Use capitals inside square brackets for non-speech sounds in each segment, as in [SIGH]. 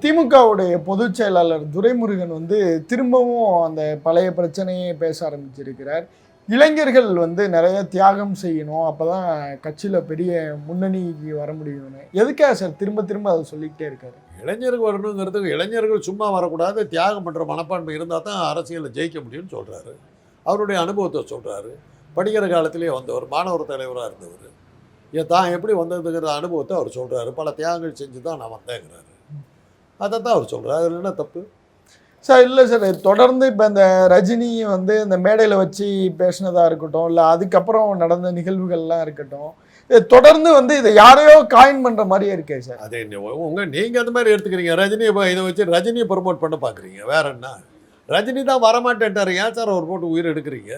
திமுகவுடைய பொதுச் செயலாளர் துரைமுருகன் வந்து திரும்பவும் அந்த பழைய பிரச்சனையை பேச ஆரம்பிச்சிருக்கிறார். இளைஞர்கள் வந்து நிறைய தியாகம் செய்யணும். அப்போ தான் கட்சியில் பெரிய முன்னணிக்கு வர முடியும்னு எதுக்காக சார் திரும்ப திரும்ப அதை சொல்லிக்கிட்டே இருக்காரு? இளைஞர்கள் வரணுங்கிறதுக்கு இளைஞர்கள் சும்மா வரக்கூடாது. தியாகம் பண்ணுற மனப்பான்மை இருந்தால் தான் அரசியலில் ஜெயிக்க முடியும்னு சொல்கிறாரு அவருடைய அனுபவத்தை சொல்கிறாரு படிக்கிற காலத்திலேயே வந்தவர் மாணவர் தலைவராக இருந்தவர். தான் எப்படி வந்ததுங்கிற அனுபவத்தை அவர் சொல்கிறாரு பல தியாகங்கள் செஞ்சு தான் நான் வந்தேங்கிறாரு. அதை தான் அவர் சொல்கிறார் அதில் என்ன தப்பு. சார் இல்லை சார் தொடர்ந்து இப்போ இந்த ரஜினி வந்து இந்த மேடையில் வச்சு பேசினதாக இருக்கட்டும் இல்லை அதுக்கப்புறம் நடந்த நிகழ்வுகள்லாம் இருக்கட்டும் தொடர்ந்து வந்து இதை யாரையோ காயின் பண்ணுற மாதிரியே இருக்கே சார். அதே உங்கள் நீங்கள் அந்த மாதிரி எடுத்துக்கிறீங்க. ரஜினியை இப்போ இதை வச்சு ரஜினியை ப்ரொமோட் பண்ண பார்க்குறீங்க வேற என்ன? ரஜினி தான் வரமாட்டேன்ட்டார். ஏன் சார் அவர் போட்டு உயிர் எடுக்கிறீங்க?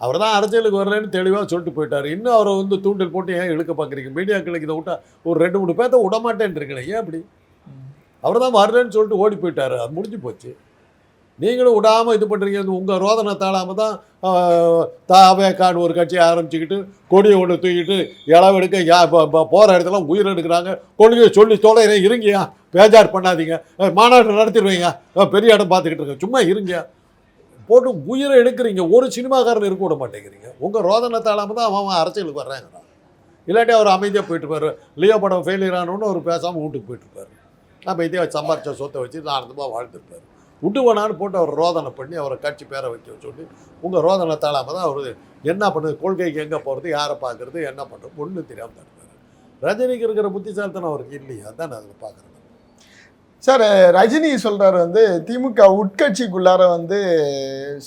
அவர் தான் அரசியலுக்கு வரலன்னு தெளிவாக சொல்லிட்டு போயிட்டார். இன்னும் அவரை வந்து தூண்டில் போட்டு ஏன் இழுக்க பார்க்குறீங்க மீடியாக்களுக்கு இதை விட்டா ஒரு ரெண்டு மூணு பேர்த்த விட மாட்டேன்றீங்களே ஏன் அப்படி? அவர் தான் வரலன்னு சொல்லிட்டு ஓடி போயிட்டார். அது முடிஞ்சு போச்சு. நீங்களும் விடாமல் இது பண்ணுறீங்க உங்கள் ரோதனை தாழாமல் தான் தாவேக்கான்னு ஒரு கட்சியை ஆரம்பிச்சுக்கிட்டு கொடியை ஒன்று தூக்கிட்டு இளவெடுக்க யா போகிற இடத்துல உயிர் எடுக்கிறாங்க. கொள்கையை சொல்லி தொலைகிறேன் இருங்கயா பேஜார் பண்ணாதீங்க. அஹ் மாநாடு நடத்திடுவீங்க பெரிய இடம் பார்த்துக்கிட்டு இருக்கேன் சும்மா இருங்க. போட்டு உயிரை எடுக்கிறீங்க. ஒரு சினிமாக்காரன் இருக்க விட மாட்டேங்கிறீங்க. உங்கள் ரோதனை தாழாமல் தான் அவன் அவன் அரசியலுக்கு வர்றாங்க. இல்லாட்டி அவர் அமைதியாக போயிட்டுருப்பாரு லியோ படம் ஃபெயிலியர் ஆனோன்னு அவர் பேசாமல் வீட்டுக்கு போயிட்டு நம்ம இதே சம்பாரித்த சொத்தை வச்சு நான் ஆனந்தமாக வாழ்ந்துருப்பார் விட்டு போட்டு அவர் ரோதனை பண்ணி அவரை கட்சி பேரை வைக்க சொல்லி உங்கள் ரோதனை தாழாமல் தான் அவர் என்ன பண்ணுது? கொள்கைக்கு எங்கே போகிறது யாரை பார்க்குறது? என்ன பண்ணுறது ஒன்றும் தெரியாமல் தான் இருப்பார் ரஜினிக்கு இருக்கிற புத்திசாலித்தனம் அவருக்கு இல்லையா? தான் நான் அதில் பார்க்குறேன் சார் ரஜினி சொல்கிறார் வந்து திமுக உட்கட்சிக்குள்ளார வந்து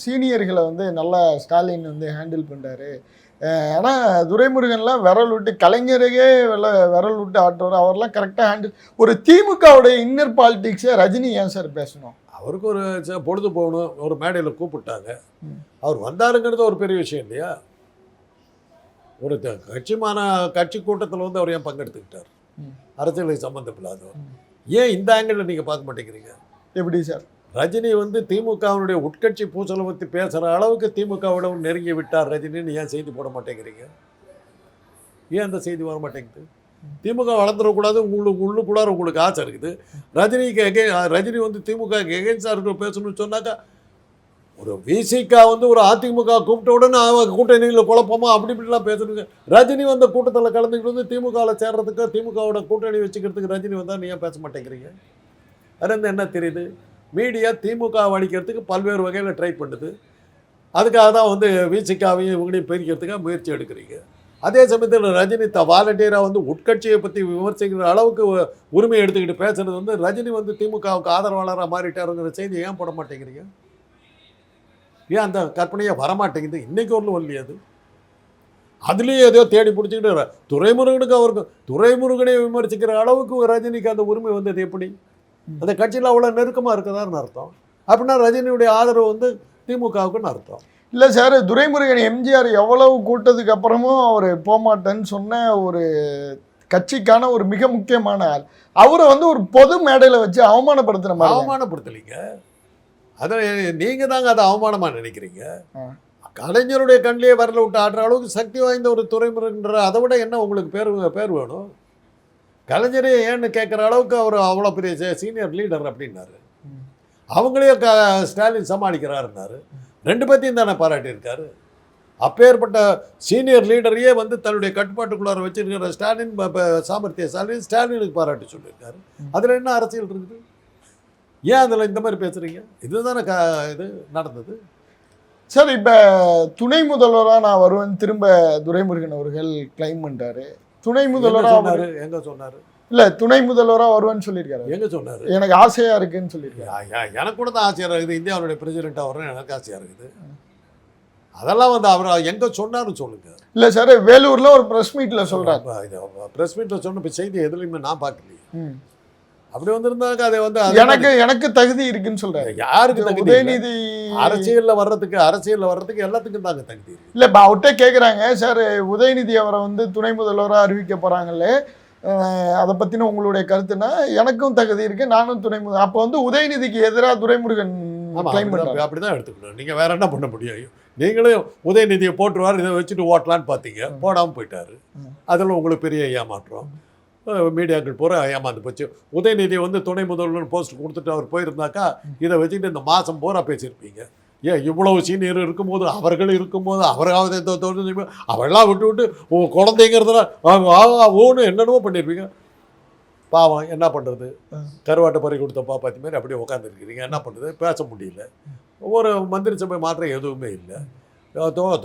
சீனியர்களை வந்து நல்லா ஸ்டாலின் வந்து ஹேண்டில் பண்ணுறாரு அஹ் ஆனா துரைமுருகன்லாம் விரல் விட்டு கலைஞரையே விரல் விட்டு ஆட்டுவார். அவர்லாம் கரெக்டாக ஹேண்டில் ஒரு திமுகவுடைய இன்னர் பாலிடிக்ஸை ரஜினி ஏன் சார் பேசணும்? அவருக்கு ஒரு பொழுது போகணும் ஒரு மேடையில் கூப்பிட்டாங்க. அவர் வந்தாருங்கிறது ஒரு பெரிய விஷயம் இல்லையா? ஒரு த- கட்சி கூட்டத்தில் வந்து அவர் ஏன் பங்கெடுத்துக்கிட்டார். அரசியலுக்கு சம்மந்தப்படாதவர் ம். ஏன் இந்த ஆங்கிளில் நீங்கள் பார்க்க மாட்டேங்கிறீங்க? எப்படி சார் ரஜினி வந்து திமுகவினுடைய உட்கட்சி பூசலை பற்றி பேசுகிற அளவுக்கு திமுகவிடம் நெருங்கி விட்டார் ரஜினின்னு ஏன் செய்தி போட மாட்டேங்கிறீங்க? ஏன் அந்த செய்தி வர மாட்டேங்குது? திமுக வளர்ந்துடக்கூடாது உங்களுக்கு உள்ளுக்குள்ளார உங்களுக்கு ஆசை இருக்குது. ரஜினிக்கு எகே ரஜினி வந்து திமுக எகென்ஸ்டாக இருக்கிற பேசணும்னு சொன்னாக்கா ஒரு விசிகா வந்து ஒரு அதிமுக கூப்பிட்ட உடனே அவங்க கூட்டணியில் குழப்பமா? அப்படி இப்படிலாம் பேசணுங்க. ரஜினி வந்த கூட்டத்தில் கலந்துக்கிட்டு வந்து திமுகவில் சேர்றதுக்கு திமுகவோட கூட்டணி வச்சுக்கிறதுக்கு ரஜினி வந்தால் நீ ஏன் பேச மாட்டேங்கிறீங்க? அதுலேருந்து என்ன தெரியுது? மீடியா திமுக அடிக்கிறதுக்கு பல்வேறு வகையில் ட்ரை பண்ணுது. அதுக்காக தான் வந்து விசிகாவையும் இவங்களையும் பிரிக்கிறதுக்காக முயற்சி எடுக்கிறீங்க. அதே சமயத்தில் ரஜினி த வாலண்டியராக வந்து உட்கட்சியை பற்றி விமர்சிக்கிற அளவுக்கு உரிமை எடுத்துக்கிட்டு பேசுகிறது வந்து ரஜினி வந்து திமுகவுக்கு ஆதரவாளராக மாறிட்டாருங்கிற செய்தி ஏன் போட மாட்டேங்கிறீங்க? ஏன் அந்த கற்பனையே வரமாட்டேங்குது? இன்றைக்கி ஒன்றும் இல்லையா அது. அதுலேயும் ஏதோ தேடி பிடிச்சிக்கிட்டு துறைமுருகனுக்கு அவருக்கு துறைமுருகனை விமர்சிக்கிற அளவுக்கு ரஜினிக்கு அந்த உரிமை வந்தது எப்படி? அந்த கட்சியில் அவ்வளோ நெருக்கமாக இருக்கதான்னு அர்த்தம். அப்படின்னா ரஜினியுடைய ஆதரவு வந்து திமுகவுக்குன்னு அர்த்தம். இல்லை சார் துரைமுருகன் எம்ஜிஆர் எவ்வளவு கூட்டத்துக்கு அப்புறமும் அவர் போகமாட்டேன்னு சொன்ன ஒரு கட்சிக்கான ஒரு மிக முக்கியமான ஆள். அவரை வந்து ஒரு பொது மேடையில் வச்சு அவமானப்படுத்துற மாதிரி. அவமானப்படுத்தலைங்க. அதை நீங்கள் தாங்க அதை அவமானமாக நினைக்கிறீங்க. கலைஞருடைய கண்ணிலே வரல விட்டு ஆடுற அளவுக்கு சக்தி வாய்ந்த ஒரு துறைமுறைன்ற அதை விட என்ன உங்களுக்கு பேர் பேர் வேணும்? கலைஞரே ஏன்னு கேட்குற அளவுக்கு அவர் அவ்வளோ பெரிய சீனியர் லீடர் அப்படின்னாரு. அவங்களே க ஸ்டாலின் சமாளிக்கிறாருன்னாரு. ரெண்டு பேர்த்தையும் தானே பாராட்டியிருக்காரு. அப்பேற்பட்ட சீனியர் லீடரையே வந்து தன்னுடைய கட்டுப்பாட்டுக்குள்ளார வச்சிருக்கிற ஸ்டாலின் சாமர்த்திய ஸ்டாலின் ஸ்டாலினுக்கு பாராட்டி சொல்லியிருக்காரு. அதில் என்ன அரசியல் இருக்குது? ஏன் அதில் இந்த மாதிரி பேசுகிறீங்க இதுதானே க இது நடந்தது. சார் இப்போ துணை முதல்வராக நான் வருவேன். திரும்ப துரைமுருகன் அவர்கள் கிளைம் பண்ணிட்டாரு. துணை முதல்வராக சொன்னாரு? எங்க சொன்னாரு? இல்லை துணை முதல்வராக வருவேன்னு சொல்லியிருக்காரு. எங்க சொன்னாரு? எனக்கு ஆசையாக இருக்குன்னு சொல்லியிருக்காரு. எனக்கு கூட தான் ஆசையாக இருக்குது. இந்தியாவுடைய பிரசிடெண்ட்டாக வரணும் எனக்கு ஆசையாக இருக்குது. அதெல்லாம் வந்து அவர் எங்க சொன்னாருன்னு சொல்லுங்க. இல்லை சார் வேலூரில் ஒரு ப்ரெஸ் மீட்டில் சொல்கிறாரு ப்ரெஸ் மீட்டில் சொன்ன செய்தி எதுலையுமே நான் பார்க்கலையே. அப்படி வந்திருந்தாக்க அதை வந்து எனக்கு எனக்கு தகுதி இருக்குன்னு சொல்றாரு. யாருக்கு? உதயநிதி அரசியல்ல வர்றதுக்கு அரசியல்ல வர்றதுக்கு எல்லாத்துக்கும் தாங்க தகுதி இல்ல இப்ப அவர்கிட்ட கேக்குறாங்க சார் உதயநிதி அவரை வந்து துணை முதல்வராக அறிவிக்க போறாங்களே அதை பத்தின உங்களுடைய கருத்துனா எனக்கும் தகுதி இருக்கு நானும் துணை முதல் அப்ப வந்து உதயநிதிக்கு எதிராக துரைமுருகன் கிளைம் பண்றாரு அப்படிதான் அப்படிதான் எடுத்துக்கணும். நீங்க வேற என்ன பண்ண முடியும்? நீங்களும் உதயநிதியை போட்டுருவார் இதை வச்சுட்டு ஓட்டலான்னு பார்த்தீங்க போடாம போயிட்டாரு. அதில் உங்களுக்கு பெரிய ஏமாற்றம். மீடியாக்கள் பூரா ஏமாந்து போச்சு. உதயநிதி வந்து துணை முதல்வர் போஸ்ட் கொடுத்துட்டு அவர் போயிருந்தாக்கா இதை வச்சுக்கிட்டு இந்த மாதம் பூரா பேசியிருப்பீங்க. ஏன் இவ்வளவு சீனியர் இருக்கும்போது அவர்கள் இருக்கும்போது அவராவது இந்த தொழில் அவெல்லாம் விட்டு விட்டு குழந்தைங்கிறதுல ஓன்னு என்னென்னமோ பண்ணியிருப்பீங்க. பாவம் என்ன பண்ணுறது கருவாட்டை பறி கொடுத்த பாப்பாத்தி மாதிரி அப்படியே உட்காந்துருக்கிறீங்க என்ன பண்ணுறது பேச முடியல. ஒரு மந்திரி சபை மாற்றம் எதுவுமே இல்லை.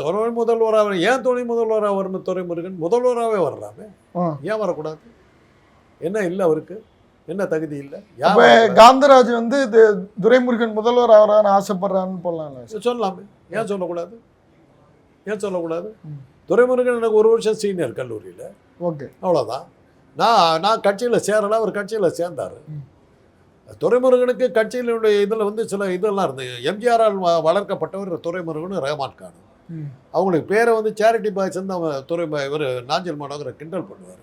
துணை முதல்வராக ஏன் துணை முதல்வராக வரணும்? துறைமுருகன் முதல்வராகவே வரலாமே ஆ. ஏன் வரக்கூடாது? என்ன இல்லை அவருக்கு? என்ன தகுதி இல்லை? அப்ப காந்தராஜ் வந்து துரைமுருகன் முதல்வர் ஆகிறான்னு ஆசைப்படுறான்னு போடலாம்ல சார். சொல்லலாமே. ஏன் சொல்லக்கூடாது? ஏன் சொல்லக்கூடாது. துரைமுருகன் எனக்கு ஒரு வருஷம் சீனியர் கல்லூரியில். ஓகே. அவ்வளோதான் நான் நான் கட்சியில் சேரலை அவர் கட்சியில் சேர்ந்தார். ம். துரைமுருகனுக்கு கட்சியினுடைய இதில் வந்து சில இதெல்லாம் இருந்தது எம்ஜிஆரால் வளர்க்கப்பட்டவர் துரைமுருகன் ரஹ்மான் கான். அவங்களுக்கு பேரை வந்து சேரிட்டி பாய்ஸ் வந்து அவங்க துறை இவர் நாஞ்சல் மாநகரை கிண்டல் பண்ணுவார்.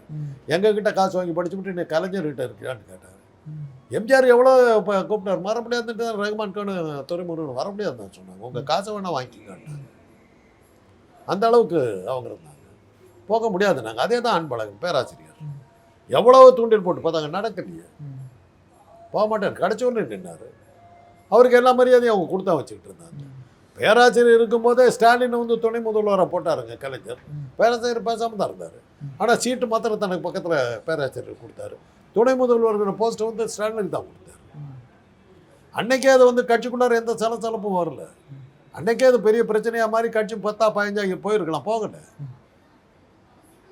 எங்ககிட்ட காசு வாங்கி படிச்சுட்டு நீ கலைஞர்கிட்ட இருக்கிறான்னு கேட்டார். எம்ஜிஆர் எவ்வளோ இப்போ கூப்பிட்டார்? வர முடியாதுன்ட்டு ரஹ்மான் கானு துறைமுருகன் வர முடியாதுன்னு சொன்னாங்க. உங்கள் காசை வேணால் வாங்கிக்கோங்க அந்த அளவுக்கு அவங்க இருந்தாங்க. போக முடியாது நாங்கள் அதே தான் அன்பழகன் பேராசிரியர். எவ்வளோ தூண்டில் போட்டு பார்த்தாங்க. நடக்கலையே. போக மாட்டார். கிடச்சோன்னு நின்னார். அவருக்கு எல்லா மரியாதையும் அவங்க கொடுத்தா வச்சுக்கிட்டு இருந்தாங்க. பேராசிரியர் இருக்கும்போதே ஸ்டாலின் வந்து துணை முதல்வராக போட்டாருங்க கலைஞர் பேராசிரியர் பேசாமல் தான் இருந்தார். ஆனால் சீட்டு மாத்திரம் தனக்கு பக்கத்தில் பேராசிரியர் கொடுத்தாரு. துணை முதல்வர்கிற போஸ்ட்டை வந்து ஸ்டாலினுக்கு தான் கொடுத்தாரு. அன்னைக்கே அது வந்து கட்சிக்குள்ளார எந்த சலசலப்பும் வரல. அன்னைக்கே அது பெரிய பிரச்சனையாக மாதிரி கட்சி பத்தா பதினஞ்சா இங்கே போயிருக்கலாம் போகல.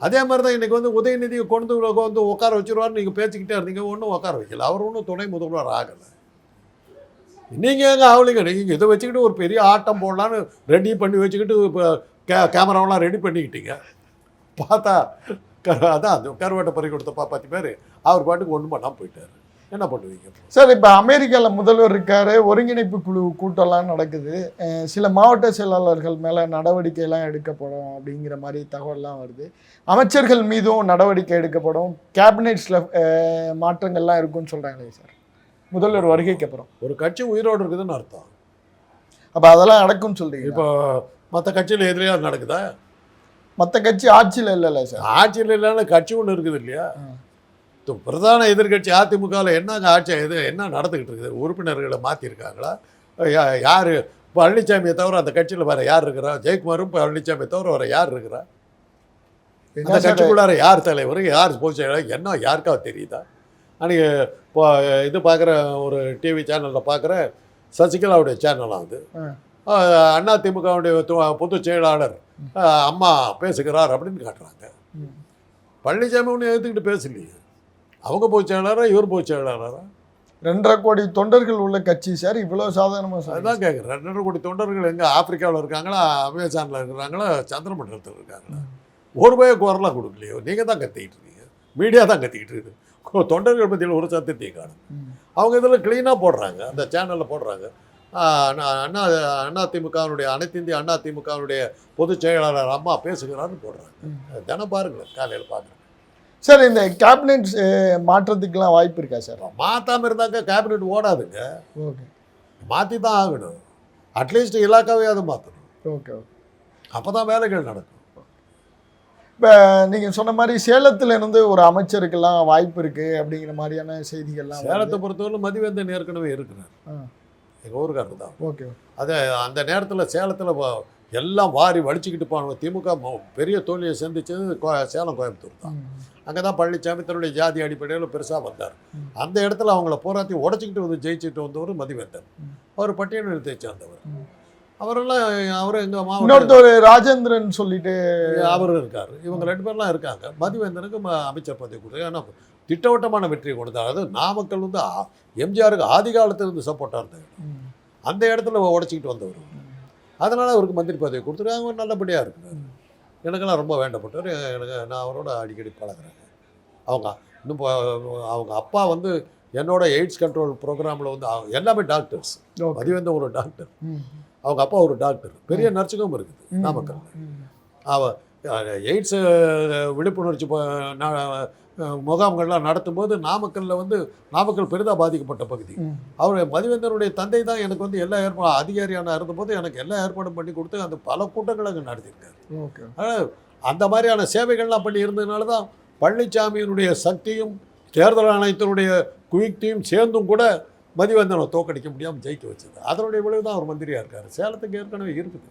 அதே மாதிரி தான் இன்றைக்கி வந்து உதயநிதியை கொண்டு வந்து வந்து உட்கார வச்சிருவாரு நீங்கள் பேசிக்கிட்டே இருந்தீங்க ஒன்றும் உட்கார வைக்கல. அவர் ஒன்றும் துணை முதல்வர் ஆகலை. நீங்கள் எங்கே ஆகலைங்க நீங்கள் இதை வச்சுக்கிட்டு ஒரு பெரிய ஆட்டம் போடலான்னு ரெடி பண்ணி வச்சுக்கிட்டு இப்போ கே கேமராவெல்லாம் ரெடி பண்ணிக்கிட்டீங்க. பார்த்தா க அதான் அந்த கருவாட்டை பறி கொடுத்தப்பா பத்து பேர் அவர் பாட்டுக்கு ஒன்றும் பண்ணாமல் போயிட்டார். என்ன பண்ணுவீங்க சார் இப்போ அமெரிக்காவில் முதல்வர் இருக்கார் ஒருங்கிணைப்பு குழு கூட்டம்லாம் நடக்குது. சில மாவட்ட செயலாளர்கள் மேலே நடவடிக்கைலாம் எடுக்கப்படும் அப்படிங்கிற மாதிரி தகவல்லாம் வருது. அமைச்சர்கள் மீதும் நடவடிக்கை எடுக்கப்படும். கேபினெட்ஸில் மாற்றங்கள்லாம் இருக்குன்னு சொல்கிறாங்களே சார். முதல்வர் வருகைக்கு அப்புறம் ஒரு கட்சி உயிரோடு இருக்குதுன்னு அர்த்தம். அப்போ அதெல்லாம் நடக்கும்னு சொல்றீங்க இப்போ மற்ற கட்சியில் எதிரியா நடக்குதா? மற்ற கட்சி ஆட்சியில் இல்லைல்ல சார். ஆட்சியில் இல்லைன்னா கட்சி ஒன்று இருக்குது இல்லையா. இப்போ பிரதான எதிர்க்கட்சி அதிமுகவில் என்னங்க ஆட்சி இது என்ன நடந்துக்கிட்டு இருக்குது? உறுப்பினர்களை மாற்றிருக்காங்களா யார்? பழனிசாமியை தவிர அந்த கட்சியில் வேறு யார் இருக்கிறா? ஜெயக்குமாரும் பழனிசாமியை தவிர வேறு யார் இருக்கிறா? சார்? கட்சிக்குள்ளார யார் தலைவர்? யார் பொதுச் செயலாளர்? என்ன யாருக்காவது தெரியுதா? அன்றைக்கி இப்போ இது பார்க்குற ஒரு டிவி சேனலில் பார்க்குற சசிகலாவுடைய சேனலாம் அது. அண்ணா திமுகவுடைய பொதுச் செயலாளர் அம்மா பேசுகிறார் அப்படின்னு காட்டுறாங்க. பழனிசாமி ஒன்றும் எடுத்துக்கிட்டு பேசலையே. அவங்க பொதுச் செயலாளரா இவர் பொதுச் செயலாளரா? ரெண்டரை கோடி தொண்டர்கள் உள்ள கட்சி சார் இவ்வளோ சாதாரணமாக சார். அதுதான் கேட்குறேன் ரெண்டரை கோடி தொண்டர்கள் எங்கே ஆப்பிரிக்காவில் இருக்காங்களா அமேசானில் இருக்கிறாங்களா சந்திரமண்டலத்தில் இருக்காங்களா? ஒரு பய குரலாக கொடுக்கலையோ? நீங்கள் தான் கத்திக்கிட்டு இருக்கீங்க. மீடியா தான் கத்திக்கிட்டு இருக்குது. [LAUGHS] தொண்டர்கள் பற்றியில் ஒரு சத்தத்தையும் காணும். அவங்க இதில் க்ளீனாக போடுறாங்க. அந்த சேனலில் போடுறாங்க. அண்ணா அண்ணா திமுகவினுடைய அனைத்து இந்திய அண்ணா திமுகவினுடைய பொதுச் செயலாளர் அம்மா பேசுகிறான்னு போடுறாங்க. தினம் பாருங்களேன் காலையில் பார்க்குறேன். சார் இந்த கேபினெட் மாற்றத்துக்குலாம் வாய்ப்பு இருக்கா சார்? மாற்றாமல் இருந்தாக்க கேபினெட் ஓடாதுங்க. ஓகே. மாற்றி தான் ஆகணும். அட்லீஸ்ட் இலாக்காவே அதை மாற்றணும் ஓகே ஓகே. அப்போ தான் வேலைகள் நடக்கும். இப்போ நீங்கள் சொன்ன மாதிரி சேலத்துல இருந்து ஒரு அமைச்சருக்கெல்லாம் வாய்ப்பு இருக்கு அப்படிங்கிற மாதிரியான செய்திகள்லாம். சேலத்தை பொறுத்தவரை மதிவேந்தன் ஏற்கனவே இருக்கிறார். எங்கள் ஊருக்காரர் தான் ஓகே அது அந்த நேரத்தில் சேலத்தில் எல்லாம் வாரி வடிச்சுக்கிட்டு போனவங்க திமுக பெரிய தோல்வியை சந்திச்சது சேலம் கோயம்புத்தூர் தான். அங்கே தான் பழனிசாமி தன்னுடைய ஜாதி அடிப்படையில் பெருசாக வந்தார். அந்த இடத்துல அவங்கள போராத்தையும் உடச்சிக்கிட்டு வந்து ஜெயிச்சுட்டு வந்தவர் மதிவேந்தன். அவர் பட்டியலிடத்தை சேர்ந்தவர். அவரெல்லாம் அவர் எங்கள் மாவட்ட இன்னொருத்தர் ராஜேந்திரன் சொல்லிட்டு அவர் இருக்கார். இவங்க ரெண்டு பேர்லாம் இருக்காங்க. மதிவேந்தனுக்கு அமைச்சர் பதவி கொடுத்தாங்க ஏன்னா திட்டவட்டமான வெற்றியை கொடுத்தாங்க அதாவது நாமக்கல் வந்து எம்ஜிஆருக்கு ஆதி காலத்துல இருந்து சப்போர்ட்டாக இருந்தாங்க. அந்த இடத்துல உடச்சிக்கிட்டு வந்தவர் அதனால அவருக்கு மந்திரி பதவி கொடுத்துருக்காங்க அவர் நல்லபடியாக இருக்கிறார். எனக்கெல்லாம் ரொம்ப வேண்டப்பட்டவர். எனக்கு நான் அவரோட அடிக்கடி பழகுறேன். அவங்க இன்னும் அவங்க அப்பா வந்து என்னோட எய்ட்ஸ் கண்ட்ரோல் ப்ரோக்ராமில் வந்து எல்லாமே டாக்டர்ஸ். மதிவேந்தன் ஒரு டாக்டர். அவங்க அப்பா ஒரு டாக்டர் பெரிய நர்ஸுக்கும் இருக்குது. நாமக்கல். அவ எய்ட்ஸ் விழிப்புணர்ச்சி முகாம்கள்லாம் நடத்தும்போது நாமக்கல்ல வந்து நாமக்கல் பெரிதாக பாதிக்கப்பட்ட பகுதி ம். அவர் மதிவேந்தனுடைய தந்தை தான் எனக்கு வந்து எல்லா ஏற்பா அதிகாரியான இருந்தபோது எனக்கு எல்லா ஏற்பாடும் பண்ணி கொடுத்து அந்த பல கூட்டங்களை அங்கே நடத்தியிருக்காரு அதனால் அந்த மாதிரியான சேவைகள்லாம் பண்ணி இருந்ததுனால தான் பழனிசாமியினுடைய சக்தியும் தேர்தல் ஆணையத்தினுடைய குயுக்தியும் சேர்ந்தும் கூட மதிவந்தனை தோக்கடிக்க முடியாமல் ஜெயிக்க வச்சது. அதனுடைய விளைவு தான் அவர் மந்திரியாக இருக்கார். சேலத்துக்கு ஏற்கனவே இருக்குது.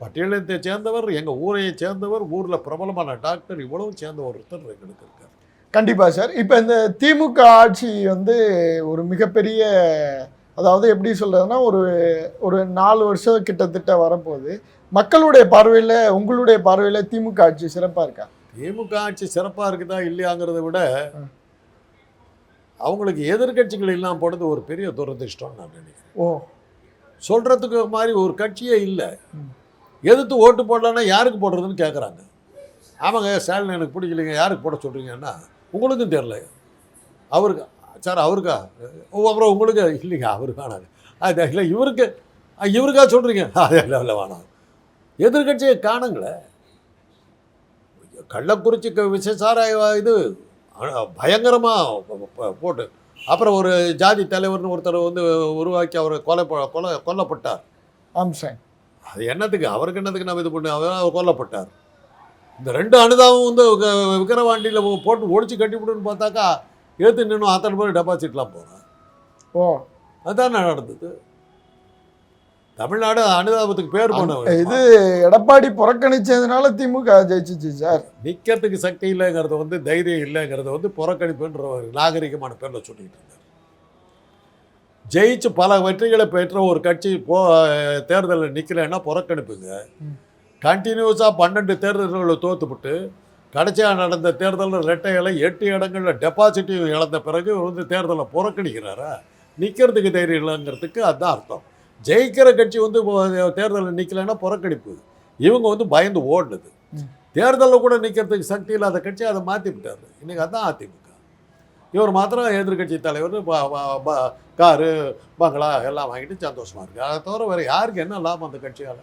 பட்டியலத்தை சேர்ந்தவர் எங்கள் ஊரையை சேர்ந்தவர் ஊரில் பிரபலமான டாக்டர் இவ்வளவும் சேர்ந்த ஒருத்தர் எங்களுக்கு இருக்கார். கண்டிப்பா சார். இப்போ இந்த திமுக ஆட்சி வந்து ஒரு மிகப்பெரிய அதாவது எப்படி சொல்றதுன்னா ஒரு ஒரு நாலு வருஷம் கிட்டத்தட்ட வரப்போகுது. மக்களுடைய பார்வையில் உங்களுடைய பார்வையில் திமுக ஆட்சி சிறப்பாக இருக்கா? திமுக ஆட்சி சிறப்பாக இருக்குதா இல்லையாங்கிறத விட. அவங்களுக்கு எதிர்க்கட்சிகள் இல்லாமல் போனது ஒரு பெரிய துரதிர்ஷ்டம்னு நான் நினைக்கிறேன். ஓ. சொல்கிறதுக்கு மாதிரி ஒரு கட்சியே இல்லை. எதிர்த்து ஓட்டு போடலன்னா யாருக்கு போடுறதுன்னு கேட்குறாங்க ஆமாங்க ஸ்டாலின் எனக்கு பிடிக்கலைங்க யாருக்கு போட சொல்கிறீங்கன்னா உங்களுக்கும் தெரில அவருக்கு சார் அவருக்கா? ஓ அப்புறம் உங்களுக்கு இல்லைங்க அவருக்கு வேணாங்க. அது இல்லை இவருக்கு இவருக்கா சொல்கிறீங்க அது இல்லை இல்லை வேணாம். எதிர்கட்சியை காணுங்களே. கள்ளக்குறிச்சி விசேஷார இது பயங்கரமாக போட்டு. அப்புறம் ஒரு ஜாதி தலைவர்னு ஒருத்தர் வந்து உருவாக்கி அவர் கொலை கொலை கொல்லப்பட்டார். ஆம்சாங் அது என்னத்துக்கு? அவருக்கு என்னத்துக்கு நம்ம இது பண்ணு அவர் அவர் கொல்லப்பட்டார். இந்த ரெண்டு அனுதாபம் வந்து விக்கிரவாண்டியில் போட்டு ஒழிச்சு கட்டிவிடுன்னு பார்த்தாக்கா ஏற்று நின்று அத்தனை பேர் டெபாசிட்லாம் போகிறான் ஓ. அதான் நடந்தது? தமிழ்நாடு அனுதாபத்துக்கு பேர் போன இது எடப்பாடி புறக்கணிச்சதுனால திமுக ஜெயிச்சிச்சு சார். நிற்கிறதுக்கு சக்தி இல்லைங்கிறத வந்து தைரியம் இல்லைங்கிறத வந்து புறக்கணிப்புன்ற ஒரு நாகரிகமான பேரில் சொல்லிட்டு இருந்தார். ஜெயிச்சு பல வெற்றிகளை பெற்ற ஒரு கட்சி போ தேர்தலில் நிற்கலைன்னா புறக்கணிப்புங்க. கண்டினியூஸாக பன்னெண்டு தேர்தல்களில் தோத்துப்புட்டு கடைசியாக நடந்த தேர்தலில் ரெட்டைகளை எட்டு இடங்களில் டெபாசிட்டையும் இழந்த பிறகு வந்து தேர்தலை புறக்கணிக்கிறாரா? நிற்கிறதுக்கு தைரியம் இல்லைங்கிறதுக்கு அதுதான் அர்த்தம். ஜெயிக்கிற கட்சி வந்து தேர்தலில் நிற்கலைன்னா புறக்கணிப்பு. இவங்க வந்து பயந்து ஓடுனது. தேர்தலில் கூட நிற்கிறதுக்கு சக்தி இல்லாத கட்சி அதை மாற்றி விட்டார். இன்றைக்கி அதான் அதிமுக. இவர் மாத்திரம் எதிர்க்கட்சி தலைவர் காரு பங்களா எல்லாம் வாங்கிட்டு சந்தோஷமா இருக்கு. அதை தவிர வேறு யாருக்கு என்ன லாபம் அந்த கட்சியால்?